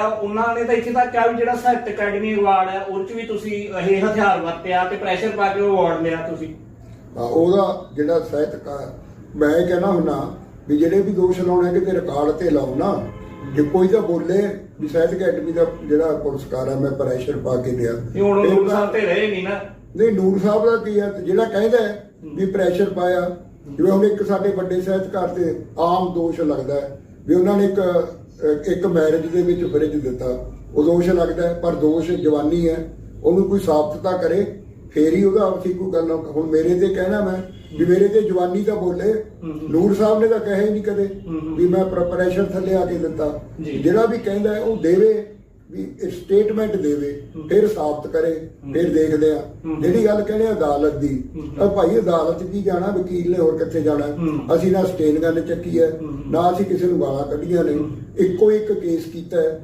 ਉਹਨਾਂ ਨੇ ਤਾਂ ਇੱਥੇ ਤੱਕ ਕਿਹਾ ਵੀ ਜਿਹੜਾ ਸਾਹਿਤ ਅਕੈਡਮੀ ਅਵਾਰਡ ਹੈ ਉਹ 'ਚ ਵੀ ਤੁਸੀਂ ਇਹ ਹਥਿਆਰ ਵਰਤਿਆ ਤੇ ਪ੍ਰੈਸ਼ਰ ਪਾ ਕੇ ਉਹ ਅਵਾਰਡ ਲਿਆ ਤੁਸੀਂ। ਹਾਂ, ਉਹਦਾ ਜਿਹੜਾ ਸਾਹਿਤਕਾਰ ਮੈਂ ਇਹ ਕਹਿਣਾ ਵੀ ਜਿਹੜੇ ਵੀ ਦੋਸ਼ ਲਾਉਣੇ ਕਿਤੇ ਰਿਕਾਰਡ ਤੇ ਲਾਓ ਨਾ ਜੇ ਕੋਈ ਤਾਂ ਬੋਲੇ ਵੀ ਸਾਹਿਤ ਅਕੈਡਮੀ ਦਾ ਜਿਹੜਾ ਪੁਰਸਕਾਰ ਆ ਮੈਂ ਪ੍ਰੈਸ਼ਰ ਪਾ ਕੇ ਲਿਆ ਇਹ ਹੁਣ ਉਹ ਨੂਰ ਸਾਹਿਬ ਤੇ ਰਹੇ ਨਹੀਂ ਨਾ। ਨਹੀਂ ਨੂਰ ਸਾਹਿਬ ਦਾ ਕੀ ਹੈ ਜਿਹੜਾ ਕਹਿੰਦਾ ਹੈ ਵੀ ਪ੍ਰੈਸ਼ਰ ਪਾਇਆ ਜਿਵੇਂ ਹੁਣ ਇੱਕ ਸਾਡੇ ਵੱਡੇ ਸਾਹਿਤਕਾਰ ਤੇ ਆਮ ਦੋਸ਼ ਲੱਗਦਾ ਹੈ ਵੀ ਉਹਨਾਂ ਨੇ ਇੱਕ ਇੱਕ ਮੈਰਿਜ ਦੇ ਵਿੱਚ ਫਰਿੱਜ ਦਿੱਤਾ। ਉਹ ਦੋਸ਼ ਲੱਗਦਾ ਪਰ ਦੋਸ਼ ਜਵਾਨੀ ਹੈ ਉਹਨੂੰ ਕੋਈ ਸਾਬਤ ਤਾਂ ਕਰੇ ਫੇਰ ਹੀ ਉਹਦਾ ਅਸੀਂ ਕੋਈ ਗੱਲ ਹੁਣ ਮੇਰੇ ਤੇ ਕਹਿਣਾ ਮੈਂ ਵੀ ਮੇਰੇ ਤੇ ਜਵਾਨੀ ਤਾਂ ਬੋਲੇ ਨੂਰ ਸਾਹਿਬ ਨੇ ਤਾਂ ਕਿਹਾ ਹੀ ਨਹੀਂ ਕਦੇ। ਵੀ ਮੈਂ ਪ੍ਰੈਸ਼ਰ ਥੱਲੇ ਆ ਕੇ ਦਿੱਤਾ। ਜਿਹੜਾ ਵੀ ਕਹਿੰਦਾ ਉਹ ਦੇਵੇ। ਵੀ ਸਟੇਟਮੈਂਟ ਦੇਵੇ ਫਿਰ ਸਾਬਤ ਕਰੇ ਫਿਰ ਦੇਖਦੇ ਆ। ਜਿਹੜੀ ਗੱਲ ਕਹਿੰਦੇ ਅਦਾਲਤ ਦੀ। ਆ ਭਾਈ ਅਦਾਲਤ 'ਚ ਕੀ ਜਾਣਾ ਵਕੀਲ ਨੇ ਹੋਰ ਕਿੱਥੇ ਜਾਣਾ। ਅਸੀਂ ਨਾ ਸਟੇਨ ਗਨ ਚੱਕੀ ਹੈ। ਨਾ ਅਸੀਂ ਕਿਸੇ ਨੂੰ ਗਾਲਾਂ ਕੱਢੀਆਂ ਨੇ ਇੱਕੋ ਇੱਕ ਕੇਸ ਕੀਤਾ ਹੈ